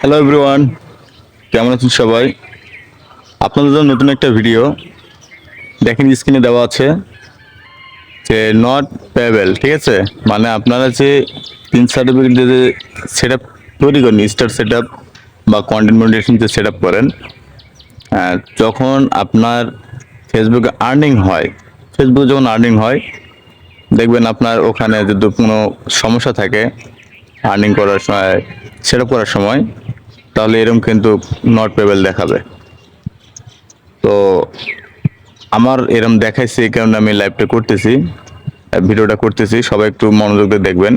Hello everyone কেমন আছেন সবাই? আপনাদের জন্য নতুন একটা ভিডিও দেখেন স্ক্রিনে দেওয়া আছে যে নট পেবেল ঠিক আছে? মানে আপনারা যে তিন সার্টিফিকেট যে সেট আপ তৈরি করেন স্টার সেট আপ বা কন্টেন্ট মনিটেশন যে সেট আপ করেন আহ, যখন আপনার ফেসবুকে আর্নিং হয় ফেসবুকে যখন আর্নিং হয় দেখবেন আপনার ওখানে যদি কোনো সমস্যা থাকে আর্নিং করার সময় সেট করার সময় তাহলে এরকম কিন্তু নট পেবেল দেখাবে। তো আমার এরকম দেখাইছে এই কারণে আমি লাইভটা করতেছি ভিডিওটা করতেছি, সবাই একটু মনোযোগ দিয়ে দেখবেন।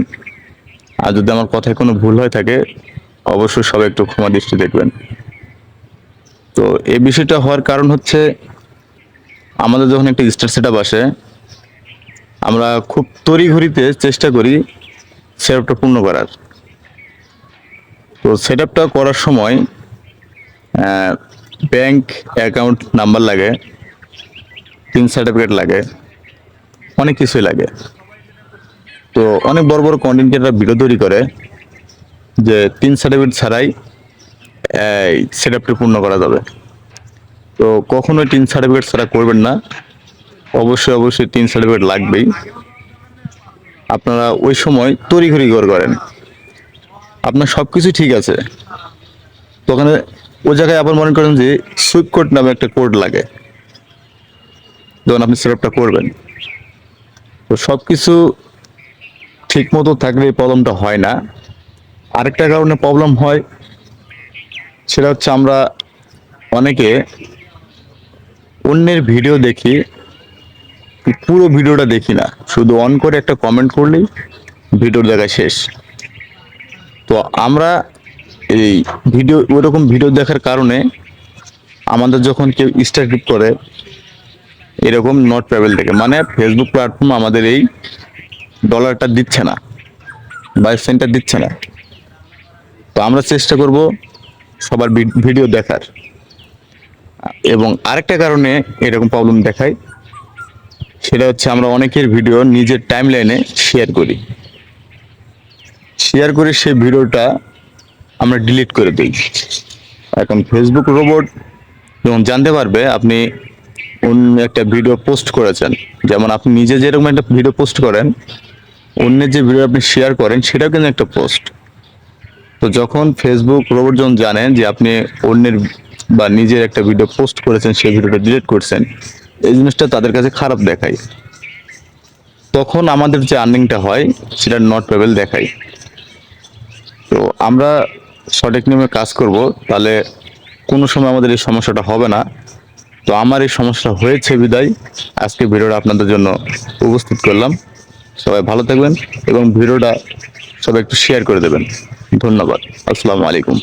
আর যদি আমার কথায় কোনো ভুল হয়ে থাকে, অবশ্যই সবাই একটু ক্ষমা দৃষ্টি দেখবেন। তো এই বিষয়টা হওয়ার কারণ হচ্ছে, আমাদের যখন একটা স্টার সেট আসে, আমরা খুব তড়িঘড়িতে চেষ্টা করি সেট পূর্ণ করার। তো সেট করার সময় ব্যাংক অ্যাকাউন্ট নাম্বার লাগে তিন সার্টিফিকেট লাগে, অনেক কিছুই লাগে। তো অনেক বড় বড় কন্টেন্ট ক্রিয়েটার ভিডিও তৈরি করে যে তিন সার্টিফিকেট ছাড়াই সেট আপটি পূর্ণ করা যাবে। তো কখনোই তিন সার্টিফিকেট ছাড়া করবেন না। অবশ্যই অবশ্যই তিন সার্টিফিকেট লাগবেই। আপনারা ওই সময় তড়িঘড়ি করে করেন। আপনার সব কিছু ঠিক আছে? তো ওখানে ওই জায়গায় আবার মনে করেন যে সুইপ কোড নামে একটা কোড লাগে। যখন আপনি সেটআপটা করবেন। তো সব কিছু ঠিক মতো থাকলে এই প্রবলেমটা হয় না। আরেকটা কারণে প্রবলেম হয়, সেটা হচ্ছে আমরা অনেকে অন্যের ভিডিও দেখি, পুরো ভিডিওটা দেখি না। শুধু অন করে একটা কমেন্ট করলেই ভিডিওর দেখা শেষ। তো আমরা এই ভিডিও ওরকম ভিডিও দেখার কারণে আমাদের যখন কেউ স্টার্ট করে, এরকম নট ট্রাভেল থেকে। মানে ফেসবুক প্ল্যাটফর্ম আমাদের এই ডলারটা দিচ্ছে না বাইশ সেন্টার দিচ্ছে না। তো আমরা চেষ্টা করব সবার ভিডিও দেখার। এবং আরেকটা কারণে এরকম প্রবলেম দেখায়, সেটা হচ্ছে আমরা অনেকের ভিডিও নিজের টাইম লাইনে শেয়ার করি। শেয়ার করে সেই ভিডিওটা আমরা ডিলিট করে দিই। এখন ফেসবুক রোবট যখন জানতে পারবে, আপনি অন্য একটা ভিডিও পোস্ট করেছেন। যেমন আপনি নিজে যেরকম একটা ভিডিও পোস্ট করেন, অন্যের যে ভিডিও আপনি শেয়ার করেন, সেটাও কিন্তু একটা পোস্ট তো যখন ফেসবুক রোবট যখন জানেন যে আপনি অন্যের বা নিজের একটা ভিডিও পোস্ট করেছেন, সেই ভিডিওটা ডিলিট করছেন, এই জিনিসটা তাদের কাছে খারাপ দেখায়। তখন আমাদের যে আর্নিংটা হয়, সেটা নট পেবেল দেখায়। তো আমরা সঠিক নিয়মে কাজ করব, তাহলে কোনো সময় আমাদের এই সমস্যাটা হবে না। তো আমার এই সমস্যা হয়েছে বিদায়। আজকে ভিডিওটা আপনাদের জন্য উপস্থিত করলাম। সবাই ভালো থাকবেন এবং ভিডিওটা সবাই একটু শেয়ার করে দেবেন। ধন্যবাদ। আসসালামু আলাইকুম।